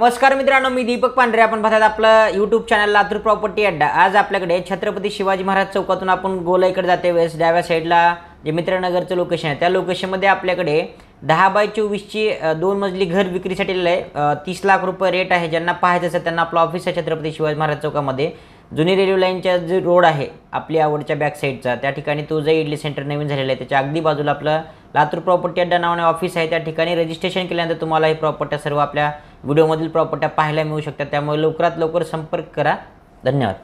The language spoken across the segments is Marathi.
नमस्कार मित्रांनो मी दीपक पांढरे. आपण पाहतात आपलं यूट्यूब चॅनल लातूर प्रॉपर्टी अड्डा. आज आपल्याकडे छत्रपती शिवाजी महाराज चौकातून आपण गोलाईकडे जाते वेळेस. डाव्या साईडला जे मित्रनगरचं लोकेशन आहे त्या लोकेशनमध्ये आपल्याकडे दहा बाय चोवीसची दोन मजली घर विक्रीसाठी आहे. तीस लाख रुपये रेट आहे. ज्यांना पाहायचं असेल त्यांना आपलं ऑफिस आहे छत्रपती शिवाजी महाराज चौकामध्ये. जुनी रेल्वे लाईनच्या जे रोड आहे आपली आवडच्या बॅक साईडचा त्या ठिकाणी तो जे इडली सेंटर नवीन झालेलं आहे त्याच्या अगदी बाजूला आपलं लातूर प्रॉपर्टी अड्डा नावाने ऑफिस आहे त्या ठिकाणी रजिस्ट्रेशन केल्यानंतर तुम्हाला हे प्रॉपर्ट्या सर्व आपल्या व्हिडिओमधील प्रॉपर्ट्या पाहायला मिळू शकतात. त्यामुळे लवकरात लवकर संपर्क करा. धन्यवाद.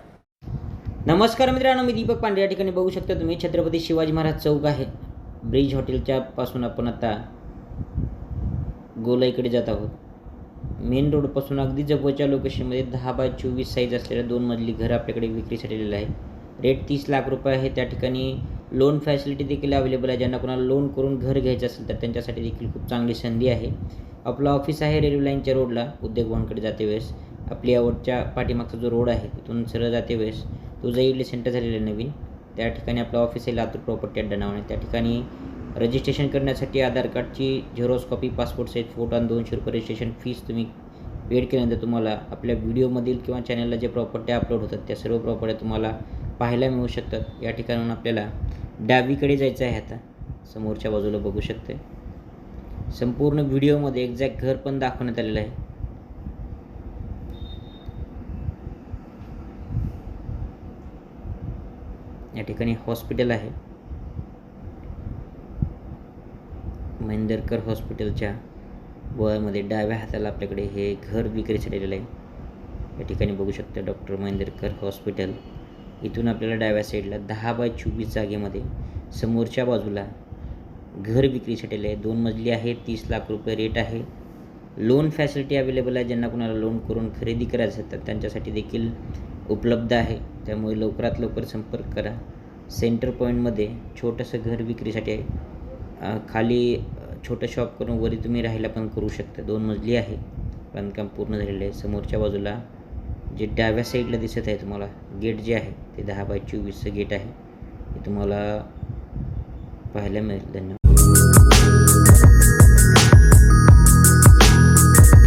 नमस्कार मित्रांनो मी दीपक पांडे. या ठिकाणी बघू शकता तुम्ही छत्रपती शिवाजी महाराज चौक आहे. ब्रिज हॉटेलच्या पासून आपण आता गोलाईकडे जात आहोत. मेन रोडपासून अगदी जवळच्या लोकेशनमध्ये दहा बाय चोवीस साईज असलेलं दोन मजली घर आपल्याकडे विक्रीसाठी आलेलं आहे. रेट तीस लाख रुपये आहे. त्या ठिकाणी लोन फॅसिलिटी देखील अवेलेबल आहे. ज्यांना कोणाला लोन करून घर घ्यायचं असेल तर त्यांच्यासाठी देखील खूप चांगली संधी आहे. आपलं ऑफिस आहे रेल्वे लाईनच्या रोडला. उद्योग भवनकडे जाते वेळेस. आपली आवडच्या पाठीमागचा जो रोड आहे तिथून सरळ जाते वेळेस. तो जो इडली सेंटर झालेलं आहे नवीन. त्या ठिकाणी आपलं ऑफिस आहे लातूर प्रॉपर्टी अड्डा नावाने त्या ठिकाणी रजिस्ट्रेशन करण्यासाठी आधार कार्डची xerox copy passport size photo आणि दोनशे रुपये रजिस्ट्रेशन फीस तुम्ही पेड केल्यानंतर तुम्हाला आपल्या व्हिडिओमधील किंवा चॅनलला जे प्रॉपर्ट्या अपलोड होतात त्या सर्व प्रॉपर्ट्या तुम्हाला पाहायला मिळू शकतात. या ठिकाणून आपल्याला डावीकडे जायचं आहे आता. समोरच्या बाजूला बघू शकते. संपूर्ण व्हिडिओमध्ये एक्झॅक्ट घर पण दाखवण्यात आलेलं आहे. या ठिकाणी हॉस्पिटल आहे. महिंदरकर हॉस्पिटलच्या वळमध्ये डाव्या हाताला आपल्याकडे हे घर विक्रीसाठी आलेलं आहे. या ठिकाणी बघू शकता डॉक्टर महिंदरकर हॉस्पिटल. इथून आपल्याला डाव्या साईडला दहा बाय चोवीस जागेमध्ये समोरच्या बाजूला घर विक्रीसाठी आहे. दोन मजली आहे तीस लाख रुपये रेट आहे. लोन फॅसिलिटी अवेलेबल आहे. ज्यांना कोणाला लोन करून खरेदी करायचं तर त्यांच्यासाठी देखील उपलब्ध आहे. त्यामुळे लवकरात लवकर संपर्क करा. सेंटर पॉईंटमध्ये छोटंसं घर विक्रीसाठी आहे. खाली छोटं शॉप करून वरी तुम्ही राहायला पण करू शकता. दोन मजली आहे. बांधकाम पूर्ण झालेलं आहे. समोरच्या बाजूला जे डाव्या साईडला दिसत आहे तुम्हाला गेट जे आहे ते दहा बाय चोवीसचं गेट आहे. ते तुम्हाला पाहायला मिळेल. धन्यवाद.